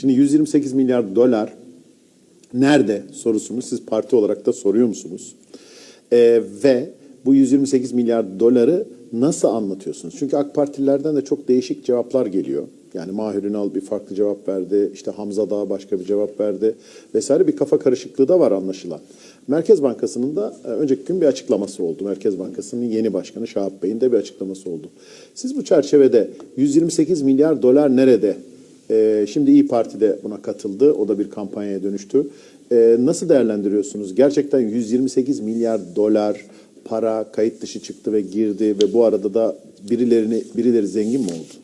Şimdi 128 milyar dolar nerede sorusunu siz parti olarak da soruyor musunuz? Ee, ve bu 128 milyar doları nasıl anlatıyorsunuz? Çünkü AK Partililerden de çok değişik cevaplar geliyor. Yani Mahir Ünal bir farklı cevap verdi. işte Hamza Dağ başka bir cevap verdi. Vesaire bir kafa karışıklığı da var anlaşılan. Merkez Bankası'nın da e, önceki gün bir açıklaması oldu. Merkez Bankası'nın yeni başkanı Şahap Bey'in de bir açıklaması oldu. Siz bu çerçevede 128 milyar dolar nerede? Ee, şimdi İyi Parti de buna katıldı. O da bir kampanyaya dönüştü. Ee, nasıl değerlendiriyorsunuz? Gerçekten 128 milyar dolar para kayıt dışı çıktı ve girdi ve bu arada da birilerini birileri zengin mi oldu?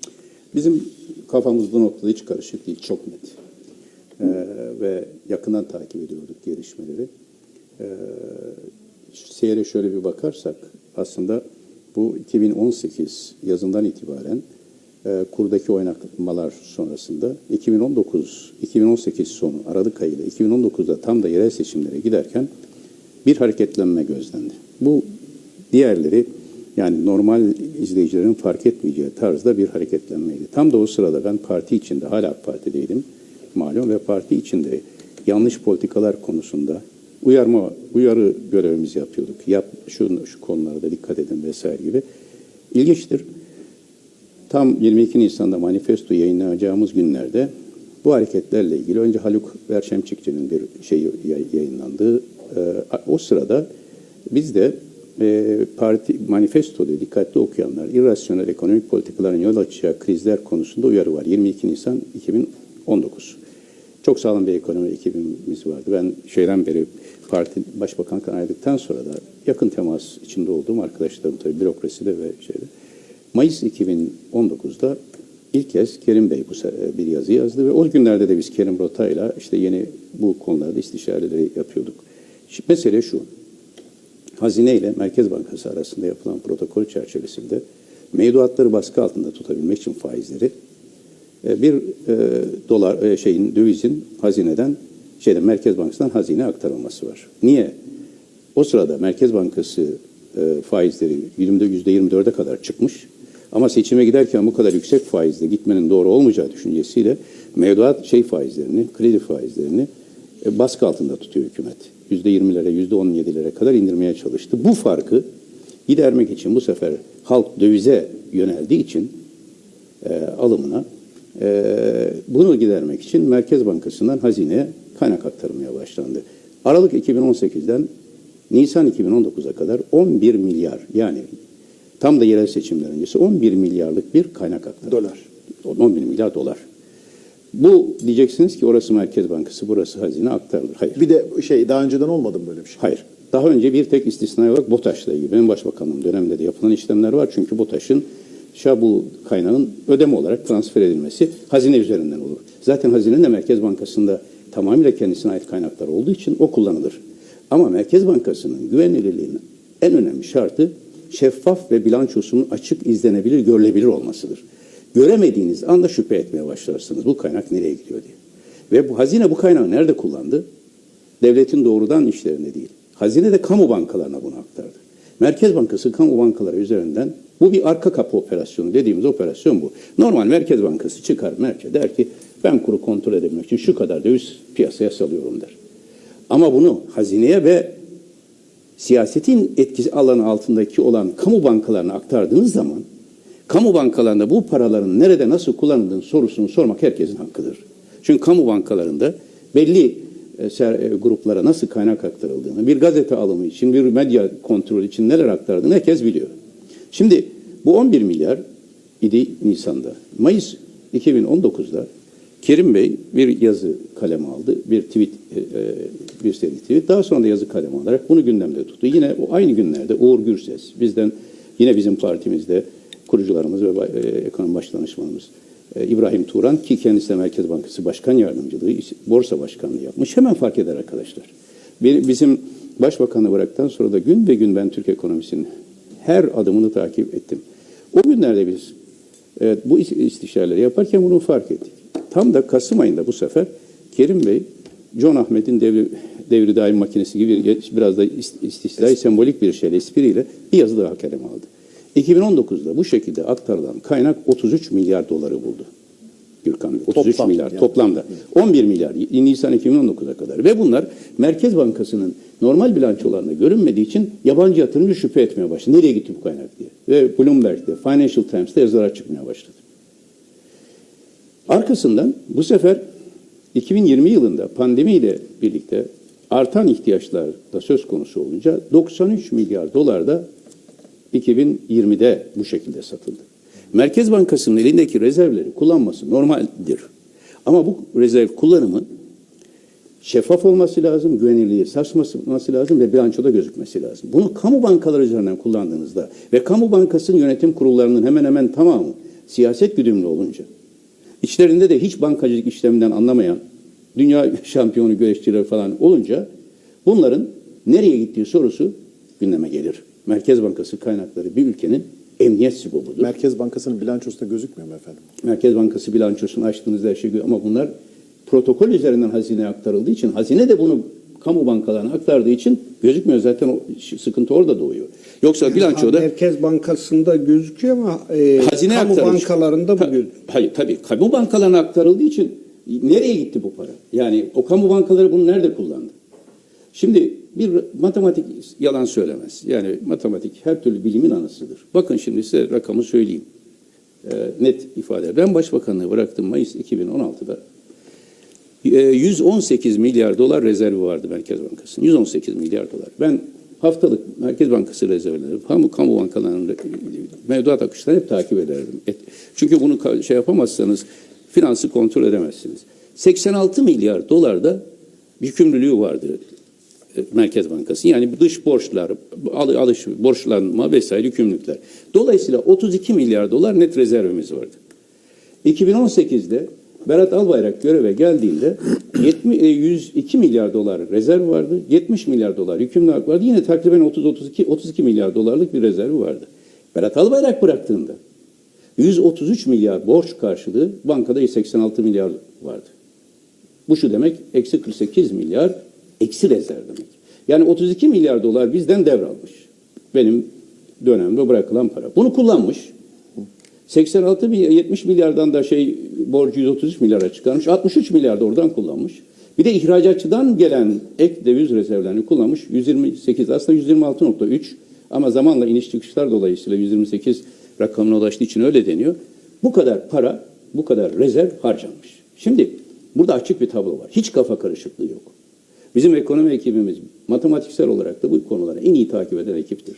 Bizim kafamız bu noktada hiç karışık değil, çok net. Ee, ve yakından takip ediyorduk gelişmeleri. Ee, seyre şöyle bir bakarsak aslında bu 2018 yazından itibaren e, kurdaki oynatmalar sonrasında 2019 2018 sonu Aralık ayıyla 2019'da tam da yerel seçimlere giderken bir hareketlenme gözlendi. Bu diğerleri yani normal izleyicilerin fark etmeyeceği tarzda bir hareketlenmeydi. Tam da o sırada ben parti içinde, hala AK Parti'deydim malum ve parti içinde yanlış politikalar konusunda uyarma, uyarı görevimizi yapıyorduk. Yap, şu, şu konularda dikkat edin vesaire gibi. İlginçtir. Tam 22 Nisan'da manifesto yayınlayacağımız günlerde bu hareketlerle ilgili önce Haluk Verşemçikçi'nin bir şeyi yay- yayınlandı. Ee, o sırada biz de e, parti manifestoda dikkatli okuyanlar irrasyonel ekonomik politikaların yol açacağı krizler konusunda uyarı var. 22 Nisan 2019. Çok sağlam bir ekonomi ekibimiz vardı. Ben şeyden beri parti başbakanlıktan ayrıldıktan sonra da yakın temas içinde olduğum arkadaşlarım tabii bürokraside ve şeyde. Mayıs 2019'da ilk kez Kerim Bey bu se- bir yazı yazdı ve o günlerde de biz Kerim Rota'yla işte yeni bu konularda istişareleri yapıyorduk. Şimdi mesele şu. Hazine ile Merkez Bankası arasında yapılan protokol çerçevesinde mevduatları baskı altında tutabilmek için faizleri e, bir e, dolar e, şeyin dövizin hazineden şeyden Merkez Bankası'ndan hazine aktarılması var. Niye? O sırada Merkez Bankası e, faizleri yüzde yüzde 24'e kadar çıkmış. Ama seçime giderken bu kadar yüksek faizle gitmenin doğru olmayacağı düşüncesiyle mevduat şey faizlerini, kredi faizlerini e, baskı altında tutuyor hükümet. Yüzde 20'lere, yüzde 17'lere kadar indirmeye çalıştı. Bu farkı gidermek için bu sefer halk dövize yöneldiği için e, alımına e, bunu gidermek için Merkez Bankası'ndan hazineye kaynak aktarılmaya başlandı. Aralık 2018'den Nisan 2019'a kadar 11 milyar yani tam da yerel seçimler öncesi 11 milyarlık bir kaynak aktarıldı. Dolar. 11 milyar dolar. Bu diyeceksiniz ki orası Merkez Bankası, burası hazine aktarılır. Hayır. Bir de şey daha önceden olmadı mı böyle bir şey? Hayır. Daha önce bir tek istisnai olarak BOTAŞ'la ilgili benim başbakanlığım döneminde de yapılan işlemler var. Çünkü BOTAŞ'ın şabu kaynağının ödeme olarak transfer edilmesi hazine üzerinden olur. Zaten hazinenin de Merkez Bankası'nda tamamıyla kendisine ait kaynaklar olduğu için o kullanılır. Ama Merkez Bankası'nın güvenilirliğinin en önemli şartı şeffaf ve bilançosunun açık, izlenebilir, görülebilir olmasıdır. Göremediğiniz anda şüphe etmeye başlarsınız. Bu kaynak nereye gidiyor diye. Ve bu hazine bu kaynağı nerede kullandı? devletin doğrudan işlerine değil. Hazine de kamu bankalarına bunu aktardı. Merkez Bankası kamu bankaları üzerinden bu bir arka kapı operasyonu dediğimiz operasyon bu. Normal Merkez Bankası çıkar merkez der ki ben kuru kontrol edebilmek için şu kadar döviz piyasaya salıyorum der. Ama bunu hazineye ve siyasetin etkisi alanı altındaki olan kamu bankalarına aktardığınız zaman kamu bankalarında bu paraların nerede nasıl kullanıldığını sorusunu sormak herkesin hakkıdır. Çünkü kamu bankalarında belli e, e, gruplara nasıl kaynak aktarıldığını, bir gazete alımı için, bir medya kontrolü için neler aktardığını herkes biliyor. Şimdi bu 11 milyar idi Nisan'da. Mayıs 2019'da Kerim Bey bir yazı kaleme aldı, bir tweet, e, e, bir seri tweet. Daha sonra da yazı kaleme alarak bunu gündemde tuttu. Yine o aynı günlerde Uğur Gürses, bizden yine bizim partimizde kurucularımız ve e, ekonomi baş danışmanımız e, İbrahim Turan ki kendisi de Merkez Bankası Başkan Yardımcılığı, Borsa Başkanlığı yapmış. Hemen fark eder arkadaşlar. Bizim Başbakanı bıraktıktan sonra da gün be gün ben Türk ekonomisinin her adımını takip ettim. O günlerde biz Evet, bu is- istişareleri yaparken bunu fark ettik. Tam da Kasım ayında bu sefer Kerim Bey, John Ahmet'in devri, devri daim makinesi gibi bir- biraz da ist- istisnai sembolik bir şeyle, espriyle bir yazı daha kaleme aldı. 2019'da bu şekilde aktarılan kaynak 33 milyar doları buldu. Gürkan Bey. 33 Toplam milyar yani. toplamda. 11 milyar Nisan 2019'a kadar. Ve bunlar Merkez Bankası'nın normal bilançolarında görünmediği için yabancı yatırımcı şüphe etmeye başladı. Nereye gitti bu kaynak diye. Ve Bloomberg'de, Financial Times'te yazılar çıkmaya başladı. Arkasından bu sefer 2020 yılında pandemiyle birlikte artan ihtiyaçlar da söz konusu olunca 93 milyar dolar da 2020'de bu şekilde satıldı. Merkez Bankası'nın elindeki rezervleri kullanması normaldir. Ama bu rezerv kullanımı şeffaf olması lazım, güvenilirliği sarsması lazım ve bilançoda gözükmesi lazım. Bunu kamu bankaları üzerinden kullandığınızda ve kamu bankasının yönetim kurullarının hemen hemen tamamı siyaset güdümlü olunca, içlerinde de hiç bankacılık işleminden anlamayan dünya şampiyonu güreşçiler falan olunca bunların nereye gittiği sorusu gündeme gelir. Merkez Bankası kaynakları bir ülkenin emniyet sibobudur. Merkez Bankası'nın bilançosunda gözükmüyor mu efendim? Merkez Bankası bilançosunu açtığınızda her şey ama bunlar protokol üzerinden hazineye aktarıldığı için hazine de bunu kamu bankalarına aktardığı için gözükmüyor. Zaten o sıkıntı orada doğuyor. Yoksa bilançoda Merkez Bankası'nda gözüküyor ama e, hazine kamu aktarılmış. bankalarında bu Ta-. Hayır tabii kamu bankalarına aktarıldığı için nereye gitti bu para? Yani o kamu bankaları bunu nerede kullandı? Şimdi bir matematik yalan söylemez. Yani matematik her türlü bilimin anasıdır. Bakın şimdi size rakamı söyleyeyim. Ee, net ifade. Ben başbakanlığı bıraktım Mayıs 2016'da. Ee, 118 milyar dolar rezervi vardı Merkez Bankası'nın. 118 milyar dolar. Ben haftalık Merkez Bankası rezervleri, kamu, kamu bankalarının mevduat akışlarını hep takip ederdim. Çünkü bunu şey yapamazsanız finansı kontrol edemezsiniz. 86 milyar dolar da yükümlülüğü vardı e, Merkez Bankası. Yani dış borçlar, al- alış, borçlanma vesaire yükümlülükler. Dolayısıyla 32 milyar dolar net rezervimiz vardı. 2018'de Berat Albayrak göreve geldiğinde 70, e, 102 milyar dolar rezerv vardı. 70 milyar dolar yükümlülük vardı. Yine takriben 30-32 32 milyar dolarlık bir rezervi vardı. Berat Albayrak bıraktığında 133 milyar borç karşılığı bankada 86 milyar vardı. Bu şu demek, eksi 48 milyar eksi rezerv demek. Yani 32 milyar dolar bizden devralmış. Benim dönemde bırakılan para. Bunu kullanmış. 86 milyar, 70 milyardan da şey borcu 133 milyara çıkarmış. 63 milyar da oradan kullanmış. Bir de ihracatçıdan gelen ek döviz rezervlerini kullanmış. 128 aslında 126.3 ama zamanla iniş çıkışlar dolayısıyla 128 rakamına ulaştığı için öyle deniyor. Bu kadar para, bu kadar rezerv harcanmış. Şimdi burada açık bir tablo var. Hiç kafa karışıklığı yok. Bizim ekonomi ekibimiz matematiksel olarak da bu konuları en iyi takip eden ekiptir.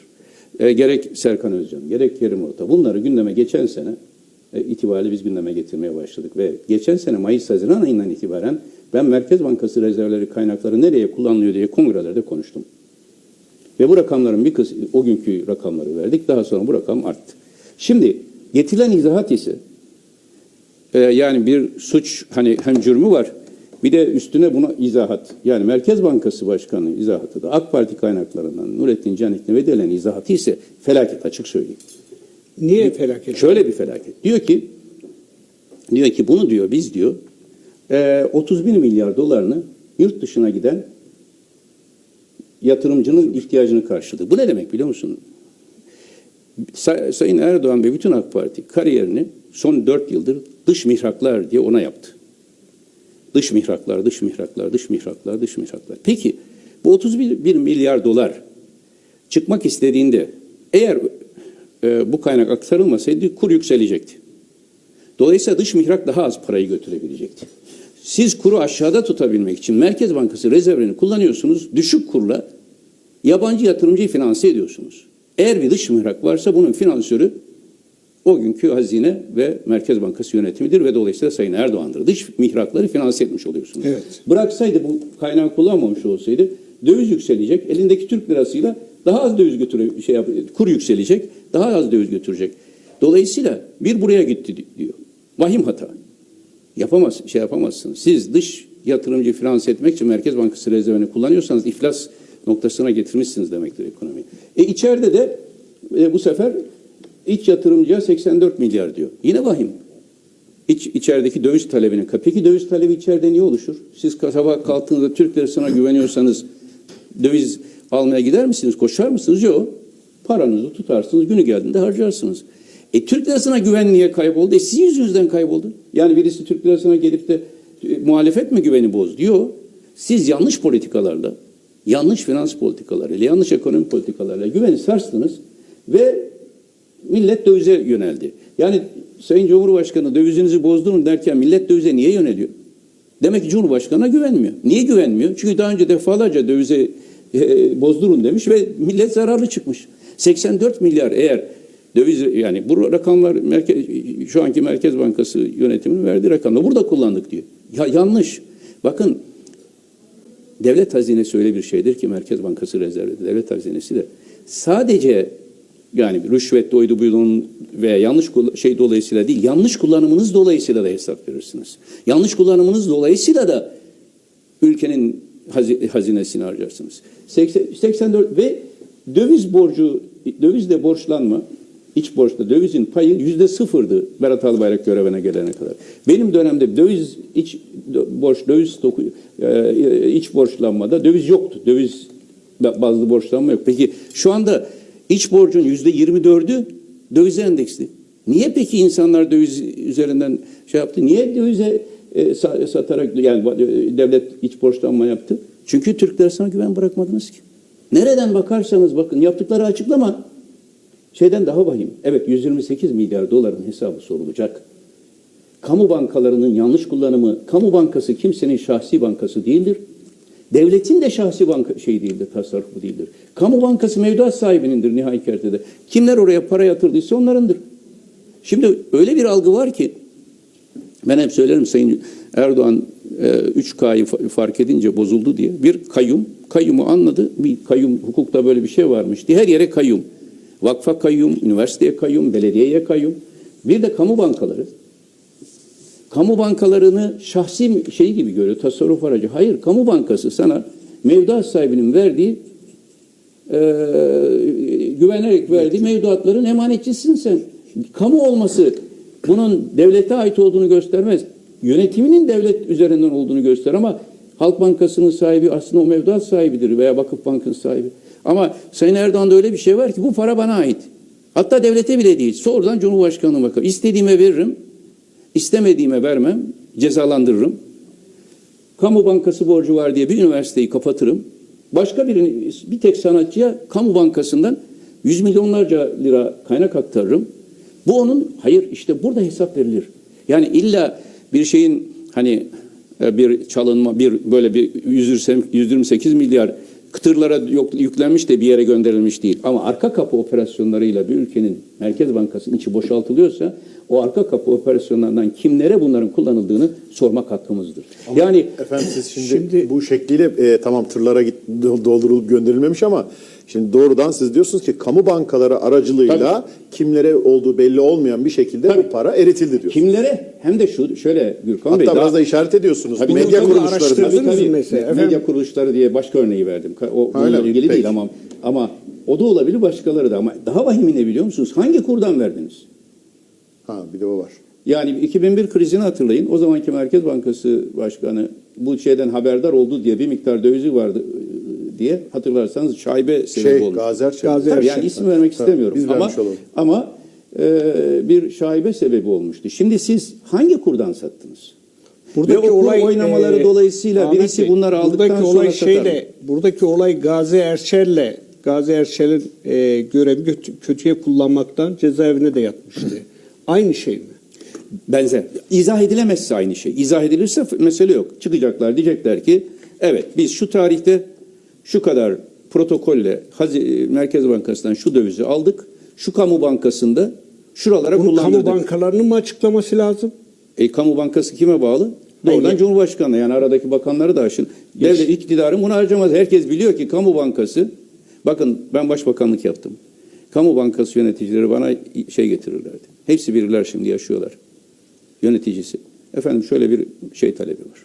E, gerek Serkan Özcan, gerek Kerim Orta bunları gündeme geçen sene e, itibariyle biz gündeme getirmeye başladık. Ve geçen sene Mayıs-Haziran ayından itibaren ben Merkez Bankası rezervleri kaynakları nereye kullanılıyor diye kongrelerde konuştum. Ve bu rakamların bir kısmı, o günkü rakamları verdik. Daha sonra bu rakam arttı. Şimdi getirilen izahat ise e, yani bir suç hani hem cürmü var bir de üstüne buna izahat. Yani Merkez Bankası Başkanı izahatı da AK Parti kaynaklarından Nurettin Canikli ve Delen izahatı ise felaket açık söyleyeyim. Niye felaket? Şöyle bir felaket. Diyor ki diyor ki bunu diyor biz diyor e, 31 milyar dolarını yurt dışına giden yatırımcının ihtiyacını karşıladı. Bu ne demek biliyor musun? Say- Sayın Erdoğan ve bütün AK Parti kariyerini son 4 yıldır dış mihraklar diye ona yaptı. Dış mihraklar, dış mihraklar, dış mihraklar, dış mihraklar. Peki bu 31 milyar dolar çıkmak istediğinde eğer e, bu kaynak aktarılmasaydı kur yükselecekti. Dolayısıyla dış mihrak daha az parayı götürebilecekti. Siz kuru aşağıda tutabilmek için Merkez Bankası rezervlerini kullanıyorsunuz. Düşük kurla yabancı yatırımcıyı finanse ediyorsunuz. Eğer bir dış mihrak varsa bunun finansörü o günkü hazine ve Merkez Bankası yönetimidir ve dolayısıyla Sayın Erdoğan'dır. Dış mihrakları finanse etmiş oluyorsunuz. Evet. Bıraksaydı bu kaynağı kullanmamış olsaydı döviz yükselecek. Elindeki Türk lirasıyla daha az döviz götüre şey yap, kur yükselecek. Daha az döviz götürecek. Dolayısıyla bir buraya gitti diyor. Vahim hata. Yapamaz, şey yapamazsınız. Siz dış yatırımcı finanse etmek için Merkez Bankası rezervini kullanıyorsanız iflas noktasına getirmişsiniz demektir ekonomi. E içeride de e, bu sefer iç yatırımcıya 84 milyar diyor. Yine vahim. İç, içerideki döviz talebinin. Peki döviz talebi içeride niye oluşur? Siz sabah kalktığınızda Türk lirasına güveniyorsanız döviz almaya gider misiniz? Koşar mısınız? Yok. Paranızı tutarsınız. Günü geldiğinde harcarsınız. E Türk lirasına güven niye kayboldu? E sizin yüzünüzden kayboldu. Yani birisi Türk lirasına gelip de e, muhalefet mi güveni boz diyor. Siz yanlış politikalarla, yanlış finans politikalarıyla, yanlış ekonomi politikalarıyla güveni sarstınız ve millet dövize yöneldi. Yani Sayın Cumhurbaşkanı dövizinizi bozdurun derken millet dövize niye yöneliyor? Demek ki Cumhurbaşkanı'na güvenmiyor. Niye güvenmiyor? Çünkü daha önce defalarca dövize e, bozdurun demiş ve millet zararlı çıkmış. 84 milyar eğer döviz yani bu rakamlar merkez, şu anki Merkez Bankası yönetiminin verdiği rakamlar burada kullandık diyor. Ya yanlış. Bakın devlet hazinesi öyle bir şeydir ki Merkez Bankası rezervi devlet hazinesi de sadece yani rüşvet oydu buydu ve yanlış şey dolayısıyla değil yanlış kullanımınız dolayısıyla da hesap verirsiniz. Yanlış kullanımınız dolayısıyla da ülkenin hazi- hazinesini harcarsınız. 80, 84 ve döviz borcu dövizle borçlanma iç borçta dövizin payı yüzde sıfırdı Berat Albayrak görevine gelene kadar. Benim dönemde döviz iç borç döviz stoku e, iç borçlanmada döviz yoktu. Döviz bazlı borçlanma yok. Peki şu anda iç borcun yüzde 24'ü dövize endeksli. Niye peki insanlar döviz üzerinden şey yaptı? Niye dövize e, sa- satarak yani e, devlet iç borçlanma yaptı? Çünkü Türk lirasına güven bırakmadınız ki. Nereden bakarsanız bakın yaptıkları açıklama şeyden daha vahim. Evet 128 milyar doların hesabı sorulacak. Kamu bankalarının yanlış kullanımı, kamu bankası kimsenin şahsi bankası değildir. Devletin de şahsi banka şey değildir, tasarrufu değildir. Kamu bankası mevduat sahibinindir nihai kertede. Kimler oraya para yatırdıysa onlarındır. Şimdi öyle bir algı var ki ben hep söylerim Sayın Erdoğan e, 3K'yı fa- fark edince bozuldu diye. Bir kayyum, kayyumu anladı. Bir kayyum, hukukta böyle bir şey varmış diye her yere kayyum. Vakfa kayyum, üniversiteye kayyum, belediyeye kayyum. Bir de kamu bankaları. Kamu bankalarını şahsi şey gibi görüyor, tasarruf aracı. Hayır, kamu bankası sana mevduat sahibinin verdiği e, güvenerek verdiği mevduatların emanetçisin sen. Kamu olması bunun devlete ait olduğunu göstermez. Yönetiminin devlet üzerinden olduğunu göster ama Halk Bankası'nın sahibi aslında o mevduat sahibidir veya Vakıf Bank'ın sahibi. Ama Sayın Erdoğan'da öyle bir şey var ki bu para bana ait. Hatta devlete bile değil. Sonradan Cumhurbaşkanı'na bakar. İstediğime veririm, istemediğime vermem, cezalandırırım. Kamu bankası borcu var diye bir üniversiteyi kapatırım. Başka birini, bir tek sanatçıya kamu bankasından yüz milyonlarca lira kaynak aktarırım. Bu onun, hayır işte burada hesap verilir. Yani illa bir şeyin hani e, bir çalınma, bir böyle bir 128 milyar kıtırlara yüklenmiş de bir yere gönderilmiş değil. Ama arka kapı operasyonlarıyla bir ülkenin Merkez Bankası'nın içi boşaltılıyorsa o arka kapı operasyonlarından kimlere bunların kullanıldığını sormak hakkımızdır. yani Efendim siz şimdi, bu şekliyle e, tamam tırlara git, doldurulup gönderilmemiş ama şimdi doğrudan siz diyorsunuz ki kamu bankaları aracılığıyla kimlere olduğu belli olmayan bir şekilde Tabii. bu para eritildi diyorsunuz. Kimlere? Hem de şu şöyle Gürkan Hatta Bey. biraz daha- da işaret ediyorsunuz. Tabii Medya tabii, kuruluşları. Tabii, tabii. mesela, efendim? Medya kuruluşları diye başka örneği verdim. O bununla ilgili Peki. değil ama ama o da olabilir başkaları da ama daha vahimi ne biliyor musunuz? Hangi kurdan verdiniz? Ha bir de o var. Yani 2001 krizini hatırlayın. O zamanki Merkez Bankası Başkanı bu şeyden haberdar oldu diye bir miktar dövizi vardı e, diye hatırlarsanız şaibe sebebi Şey olmuş. Gazi Erçel. Gazi Tabii yani isim vermek Tabii, istemiyorum biz ama olalım. ama e, bir şaibe sebebi olmuştu. Şimdi siz hangi kurdan sattınız? Buradaki Ve olay oynamaları e, dolayısıyla Ahmet birisi Bey, bunları aldıktan buradaki sonra olay satar şeyle, buradaki olay Gazi Erçel'le Gazi Erçel'in e, görevi kötü- kötüye kullanmaktan cezaevine de yatmıştı. Aynı şey mi? Benzer. İzah edilemezse aynı şey. İzah edilirse mesele yok. Çıkacaklar diyecekler ki evet biz şu tarihte şu kadar protokolle Hazi- Merkez Bankası'ndan şu dövizi aldık. Şu kamu bankasında şuralara Bunu kullandırdık. kamu bankalarının mı açıklaması lazım? E, kamu bankası kime bağlı? Doğrudan Hayır. Cumhurbaşkanı yani aradaki bakanları da aşın. Devlet iktidarı bunu harcamaz. Herkes biliyor ki kamu bankası bakın ben başbakanlık yaptım. Kamu bankası yöneticileri bana şey getirirlerdi. Hepsi biriler şimdi yaşıyorlar. Yöneticisi. Efendim şöyle bir şey talebi var.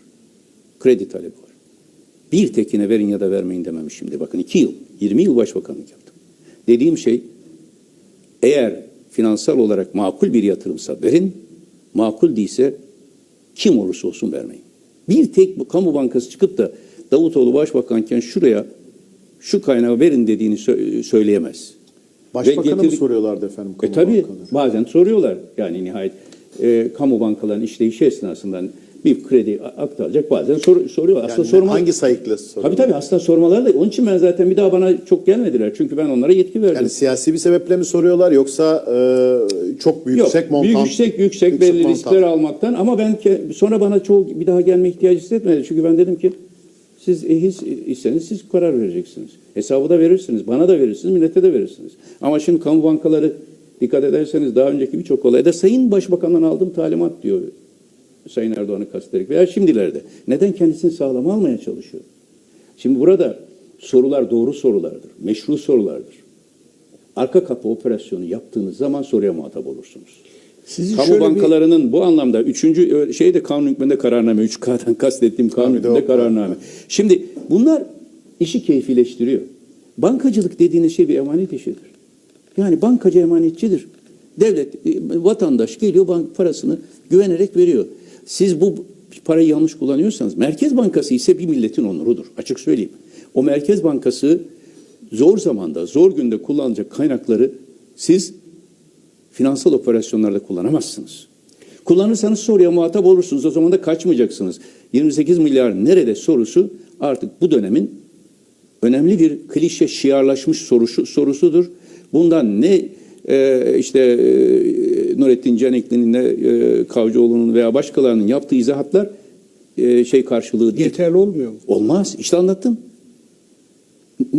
Kredi talebi var. Bir tekine verin ya da vermeyin demem şimdi. Bakın iki yıl, 20 yıl başbakanlık yaptım. Dediğim şey eğer finansal olarak makul bir yatırımsa verin, makul değilse kim olursa olsun vermeyin. Bir tek bu kamu bankası çıkıp da Davutoğlu başbakanken şuraya şu kaynağı verin dediğini sö- söyleyemez. Başbakan'a mı getirdik- soruyorlardı efendim? E tabii bazen soruyorlar. Yani nihayet e, kamu bankalarının işleyişi esnasında bir kredi aktaracak bazen sor, soruyorlar. Aslında Yani sorma, hangi sayıkla soruyor? Tabii tabii aslında sormaları da onun için ben zaten bir daha bana çok gelmediler. Çünkü ben onlara yetki verdim. Yani siyasi bir sebeple mi soruyorlar yoksa e, çok büyük Yok, yüksek montan? büyük yüksek yüksek, belli montan. riskler almaktan ama ben ke- sonra bana çoğu bir daha gelme ihtiyacı hissetmedi. Çünkü ben dedim ki siz ehil iseniz siz karar vereceksiniz. Hesabı da verirsiniz. Bana da verirsiniz, millete de verirsiniz. Ama şimdi kamu bankaları dikkat ederseniz daha önceki birçok olayda Sayın Başbakan'dan aldığım talimat diyor Sayın Erdoğan'ı kastederek veya şimdilerde. Neden kendisini sağlama almaya çalışıyor? Şimdi burada sorular doğru sorulardır. Meşru sorulardır. Arka kapı operasyonu yaptığınız zaman soruya muhatap olursunuz. Sizi Kamu şöyle bir- bankalarının bu anlamda üçüncü şey de kanun hükmünde kararname. 3K'dan kastettiğim kanun hükmünde kararname. Şimdi bunlar işi keyfileştiriyor. Bankacılık dediğiniz şey bir emanet işidir. Yani bankacı emanetçidir. Devlet, e, vatandaş geliyor bank parasını güvenerek veriyor. Siz bu parayı yanlış kullanıyorsanız, Merkez Bankası ise bir milletin onurudur. Açık söyleyeyim. O Merkez Bankası zor zamanda, zor günde kullanacak kaynakları siz finansal operasyonlarda kullanamazsınız. Kullanırsanız soruya muhatap olursunuz. O zaman da kaçmayacaksınız. 28 milyar nerede sorusu artık bu dönemin önemli bir klişe şiarlaşmış sorusu, sorusudur. Bundan ne e, işte e, Nurettin Canikli'nin ne e, Kavcıoğlu'nun veya başkalarının yaptığı izahatlar e, şey karşılığı değil. Yeterli olmuyor mu? Olmaz. İşte anlattım.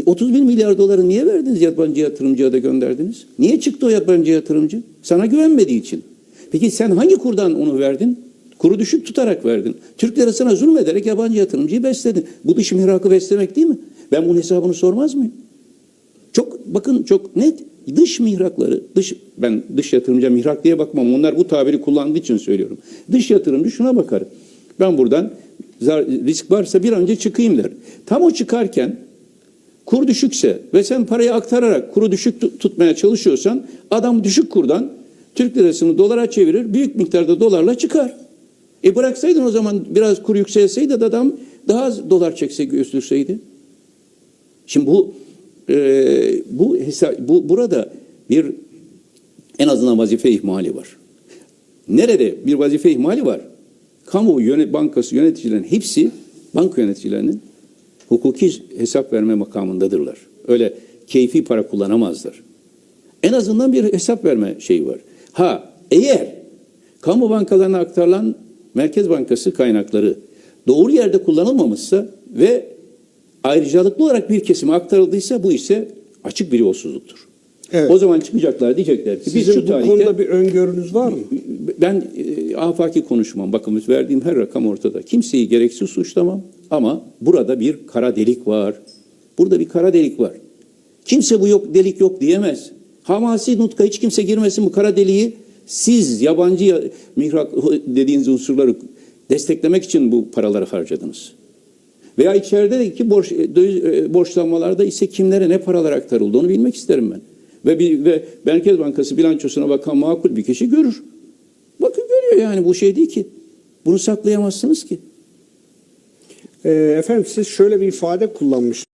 31 milyar doları niye verdiniz yabancı yatırımcıya da gönderdiniz? Niye çıktı o yabancı yatırımcı? Sana güvenmediği için. Peki sen hangi kurdan onu verdin? Kuru düşük tutarak verdin. Türk lirasına zulmederek yabancı yatırımcıyı besledin. Bu dış mihrakı beslemek değil mi? Ben bunun hesabını sormaz mıyım? Bakın çok net dış mihrakları dış ben dış yatırımcı mihrak diye bakmam. Onlar bu tabiri kullandığı için söylüyorum. Dış yatırımcı şuna bakar. Ben buradan risk varsa bir önce çıkayım der. Tam o çıkarken kur düşükse ve sen parayı aktararak kuru düşük tut- tutmaya çalışıyorsan adam düşük kurdan Türk lirasını dolara çevirir. Büyük miktarda dolarla çıkar. E bıraksaydın o zaman biraz kur yükselseydi adam daha az dolar çekse götürseydi. Şimdi bu e, bu bu burada bir en azından vazife ihmali var. Nerede bir vazife ihmali var? Kamu yönet bankası yöneticilerin hepsi banka yöneticilerinin hukuki hesap verme makamındadırlar. Öyle keyfi para kullanamazlar. En azından bir hesap verme şeyi var. Ha eğer kamu bankalarına aktarılan Merkez Bankası kaynakları doğru yerde kullanılmamışsa ve ayrıcalıklı olarak bir kesime aktarıldıysa bu ise açık bir yolsuzluktur. Evet. O zaman çıkacaklar diyecekler ki biz Sizin şu bu tarihte konuda bir öngörünüz var mı? ben e, afaki konuşmam. Bakın verdiğim her rakam ortada. Kimseyi gereksiz suçlamam ama burada bir kara delik var. Burada bir kara delik var. Kimse bu yok delik yok diyemez. Hamasi nutka hiç kimse girmesin bu kara deliği. Siz yabancı ya- mihrak dediğiniz unsurları desteklemek için bu paraları harcadınız. Veya içerideki borç, e, döviz, e, borçlanmalarda ise kimlere ne paralar aktarıldı onu bilmek isterim ben. Ve, bir, ve Merkez Bankası bilançosuna bakan makul bir kişi görür. Bakın görüyor yani bu şey değil ki. Bunu saklayamazsınız ki. Ee, efendim siz şöyle bir ifade kullanmış.